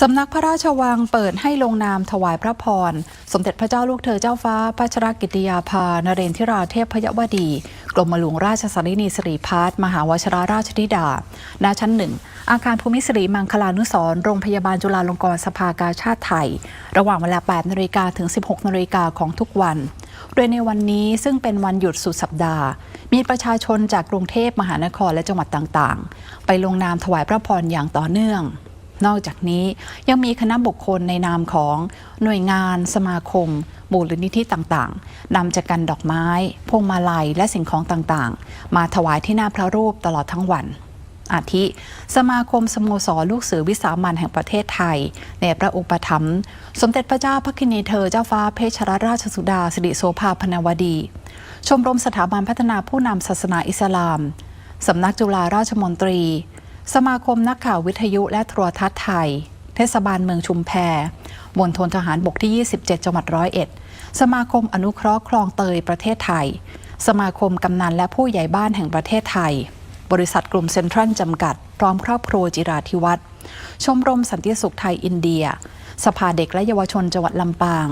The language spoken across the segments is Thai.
สำนักพระราชวังเปิดให้ลงนามถวายพระพร สมเด็จพระเจ้าลูกเธอเจ้าฟ้าพัชรกิติยาภานเรนทิราเทพพยวดี กรมหลวงราชสารินีสิริพัฒมหาวชราราชธิดา ณ ชั้นหนึ่ง อาคารภูมิสิริมังคลานุสรโรงพยาบาลจุฬาลงกรณ์สภากาชาติไทย ระหว่างเวลา 8นาฬิกาถึง 16นาฬิกาของทุกวัน โดยในวันนี้ซึ่งเป็นวันหยุดสุดสัปดาห์ มีประชาชนจากกรุงเทพมหานครและจังหวัดต่างๆ ไปลงนามถวายพระพรอย่างต่อเนื่อง นอกจากนี้ยังมีคณะบุคคลในนามของหน่วยงานสมาคมมูลนิธิต่างๆนำจากกันดอกไม้ พวงมาลัยและสิ่งของต่างๆ มาถวายที่หน้าพระรูปตลอดทั้งวัน อาทิ สมาคมสโมสรลูกเสือวิสามันแห่งประเทศไทย ในพระอุปถัมภ์สมเด็จพระเจ้าพระกินีเธอเจ้าฟ้าเพชรราชสุดาสิริโสภาพนวดี ชมรมสถาบันพัฒนาผู้นำศาสนาอิสลามสำนักจุฬาราชมนตรี สมาคมนักข่าววิทยุและโทรทัศน์ไทย เทศบาลเมืองชุมแพมณฑลทหารบกที่ 27 จังหวัดร้อยเอ็ด สมาคมอนุเคราะห์คลองเตยประเทศไทย สมาคมกำนันและผู้ใหญ่บ้านแห่งประเทศไทย บริษัทกลุ่มเซ็นทรัลจำกัด พร้อมครอบครัวจิราธิวัฒน์ชมรมสันติสุขไทยอินเดีย สภาเด็กและเยาวชนจังหวัดลำปาง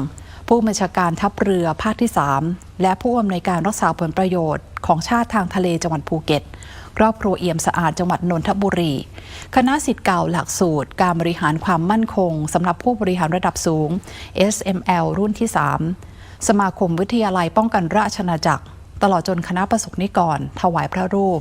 ผู้บัญชาการทัพเรือภาคที่ 3 และผู้อำนวยการรักษาผลประโยชน์ของชาติทางทะเลจังหวัดภูเก็ต ครอบครัวเอี่ยมสะอาดจังหวัดนนทบุรี คณะสิทธิ์เก่าหลักสูตร การบริหารความมั่นคงสำหรับผู้บริหารระดับสูง SML รุ่นที่ 3 สมาคมวิทยาลัยป้องกันราชอาณาจักร ตลอดจนคณะประสบนิกร ถวายพระรูป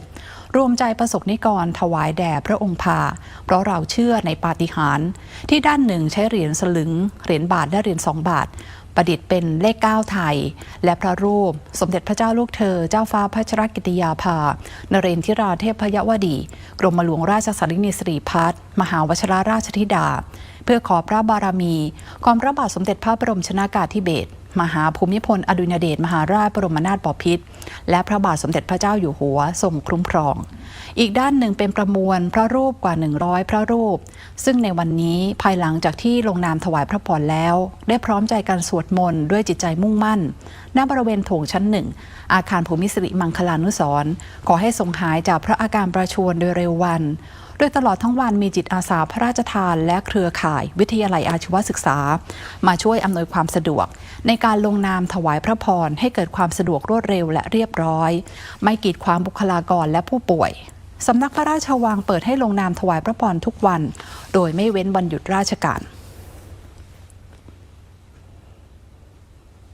รวมใจประสบนิกร ถวายแด่พระองค์พา เพราะเราเชื่อในปาฏิหาริย์ที่ด้านหนึ่งใช้เหรียญสลึง เหรียญบาทและเหรียญสองบาท ประดิษฐ์เป็นเลข 9 ไทย และพระรูป สมเด็จพระเจ้าลูกเธอ เจ้าฟ้าพัชรกิติยาภา นเรนทิราเทพพยวดี กรมหลวงราชสารินีสิริพัฒมหาวชราราชธิดา เพื่อขอพระบารมี ความพระบาทสมเด็จพระบรมชนากาธิเบศร มหาภูมิพลอดุลยเดชมหาราชบรมนาถบพิตรและพระบาทสมเด็จพระเจ้าอยู่หัวทรงคุ้มครอง อีกด้านหนึ่งเป็นประมวลพระรูปกว่า 100 พระรูป ซึ่งในวันนี้ภายหลังจากที่ลงนามถวายพระพรแล้ว ได้พร้อมใจกันสวดมนต์ด้วยจิตใจมุ่งมั่นณบริเวณโถงชั้นหนึ่ง อาคารภูมิสิริมังคลานุสรขอให้ทรงหายจากพระอาการประชวรโดยเร็ววัน ดยตลอดทั้งวันมีจิตอาสาพระราชทาน และเครือข่าย วิทยาลัยอาชีวศึกษา มาช่วยอำนวยความสะดวก ในการลงนามถวายพระพรให้เกิดความสะดวกรวดเร็วและเรียบร้อย ไม่กีดขวางบุคลากรและผู้ป่วยสำนักพระราชวังเปิดให้ลงนามถวายพระพรทุกวัน โดยไม่เว้นวันหยุดราชการ